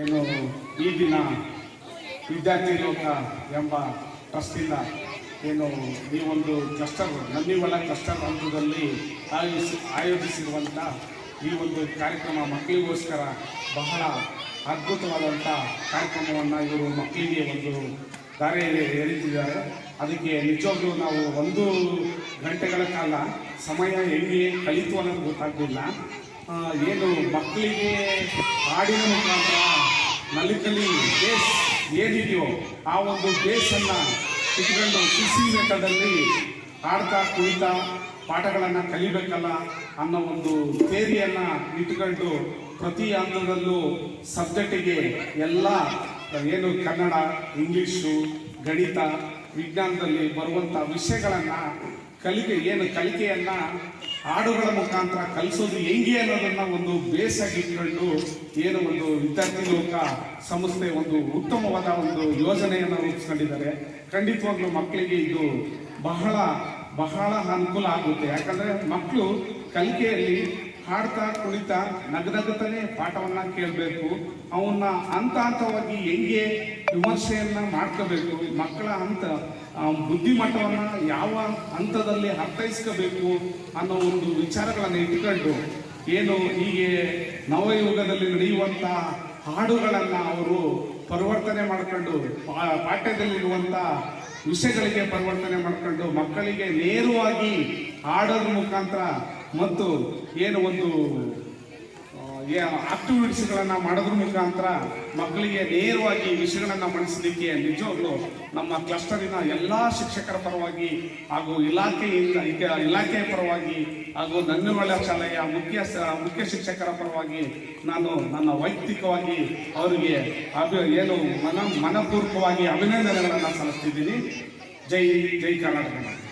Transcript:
ಏನು ಈ ದಿನ ವಿದ್ಯಾರ್ಥಿ ಲೋಕ ಎಂಬ ಟ್ರಸ್ಟಿಂದ ಏನು ಈ ಒಂದು ಕ್ಲಸ್ಟರ್ ನನ್ನಿವಲ ಕ್ಲಸ್ಟರ್ ಹಂತದಲ್ಲಿ ಆಯೋಜಿಸಿ ಆಯೋಜಿಸಿರುವಂಥ ಈ ಒಂದು ಕಾರ್ಯಕ್ರಮ ಮಕ್ಕಳಿಗೋಸ್ಕರ ಬಹಳ ಅದ್ಭುತವಾದಂಥ ಕಾರ್ಯಕ್ರಮವನ್ನು ಇವರು ಮಕ್ಕಳಿಗೆ ಒಂದು ದಾರಿ ಎರೀತಿದ್ದಾರೆ ಅದಕ್ಕೆ ನಿಜವಾಗ್ಲೂ ನಾವು ಒಂದು ಗಂಟೆಗಳ ಕಾಲ ಸಮಯ ಹೆಂಗೆ ಕಲಿತು ಅನ್ನೋದು ಗೊತ್ತಾಗಲಿಲ್ಲ. ಏನು ಮಕ್ಕಳಿಗೆ ಹಾಡಿನ ಮುಖಾಂತರ ನಲಿಕಲಿ ಬೇಸ್ ಏನಿದೆಯೋ ಆ ಒಂದು ಬೇಸನ್ನು ಇಟ್ಕೊಂಡು ಸಿಸಿ ಮೆಟ್ಟದಲ್ಲಿ ಹಾಡ್ತಾ ಕುಣಿತಾ ಪಾಠಗಳನ್ನು ಕಲಿಬೇಕಲ್ಲ ಅನ್ನೋ ಒಂದು ಥೇರಿಯನ್ನು ಇಟ್ಕೊಂಡು ಪ್ರತಿ ಹಂತದಲ್ಲೂ ಸಬ್ಜೆಕ್ಟಿಗೆ ಎಲ್ಲ, ಏನು ಕನ್ನಡ, ಇಂಗ್ಲೀಷು, ಗಣಿತ, ವಿಜ್ಞಾನದಲ್ಲಿ ಬರುವಂಥ ವಿಷಯಗಳನ್ನು ಕಲಿಕೆ, ಏನು ಕಲಿಕೆಯನ್ನ ಹಾಡುಗಳ ಮುಖಾಂತರ ಕಲಿಸೋದು ಹೆಂಗೆ ಅನ್ನೋದನ್ನ ಒಂದು ಬೇಸಾಗಿ ಇಟ್ಕೊಂಡು ಏನು ಒಂದು ವಿದ್ಯಾರ್ಥಿ ಲೋಕ ಸಂಸ್ಥೆ ಒಂದು ಉತ್ತಮವಾದ ಒಂದು ಯೋಜನೆಯನ್ನು ರೂಪಿಸ್ಕೊಂಡಿದ್ದಾರೆ. ಖಂಡಿತವಾಗ್ಲೂ ಮಕ್ಕಳಿಗೆ ಇದು ಬಹಳ ಬಹಳ ಅನುಕೂಲ ಆಗುತ್ತೆ. ಯಾಕಂದ್ರೆ ಮಕ್ಕಳು ಕಲಿಕೆಯಲ್ಲಿ ಹಾಡ್ತಾ ಕುಣಿತಾ ನಗನಗುತ್ತಾನೆ ಪಾಠವನ್ನ ಕೇಳಬೇಕು. ಅವನ್ನ ಹಂತ ಹಂತವಾಗಿ ಹೆಂಗೆ ವಿಮರ್ಶೆಯನ್ನ ಮಾಡ್ಕೋಬೇಕು, ಮಕ್ಕಳ ಹಂತ ಬುದ್ಧಿಮಟ್ಟವನ್ನ ಯಾವ ಹಂತದಲ್ಲಿ ಅರ್ಥೈಸ್ಕೋಬೇಕು ಅನ್ನೋ ಒಂದು ವಿಚಾರಗಳನ್ನು ಇಟ್ಕೊಂಡು ಏನು ಹೀಗೆ ನವಯುಗದಲ್ಲಿ ನಡೆಯುವಂಥ ಹಾಡುಗಳನ್ನು ಅವರು ಪರಿವರ್ತನೆ ಮಾಡ್ಕೊಂಡು, ಪಾ- ಪಾಠ್ಯದಲ್ಲಿರುವಂಥ ವಿಷಯಗಳಿಗೆ ಪರಿವರ್ತನೆ ಮಾಡ್ಕೊಂಡು ಮಕ್ಕಳಿಗೆ ನೇರವಾಗಿ ಹಾಡೋದ್ರ ಮುಖಾಂತರ ಮತ್ತು ಏನು ಒಂದು ಆಕ್ಟಿವಿಟೀಸ್ಗಳನ್ನು ಮಾಡೋದ್ರ ಮುಖಾಂತರ ಮಕ್ಕಳಿಗೆ ನೇರವಾಗಿ ವಿಷಯಗಳನ್ನು ಮಣಿಸಲಿಕ್ಕೆ ನಿಜವಾಗ್ಲೂ ನಮ್ಮ ಕ್ಲಸ್ಟರಿನ ಎಲ್ಲ ಶಿಕ್ಷಕರ ಪರವಾಗಿ ಹಾಗೂ ಇಲಾಖೆಯಿಂದ ಇಲಾಖೆಯ ಪರವಾಗಿ ಹಾಗೂ ನನ್ನೊಳ್ಳೆ ಶಾಲೆಯ ಮುಖ್ಯ ಮುಖ್ಯ ಶಿಕ್ಷಕರ ಪರವಾಗಿ ನಾನು ನನ್ನ ವೈಯಕ್ತಿಕವಾಗಿ ಅವರಿಗೆ ಅಭಿ, ಏನು ಮನ, ಮನಪೂರ್ವಕವಾಗಿ ಅಭಿನಂದನೆಗಳನ್ನು ಸಲ್ಲಿಸ್ತಿದ್ದೀನಿ. ಜೈ ಜೈ ಕರ್ನಾಟಕ.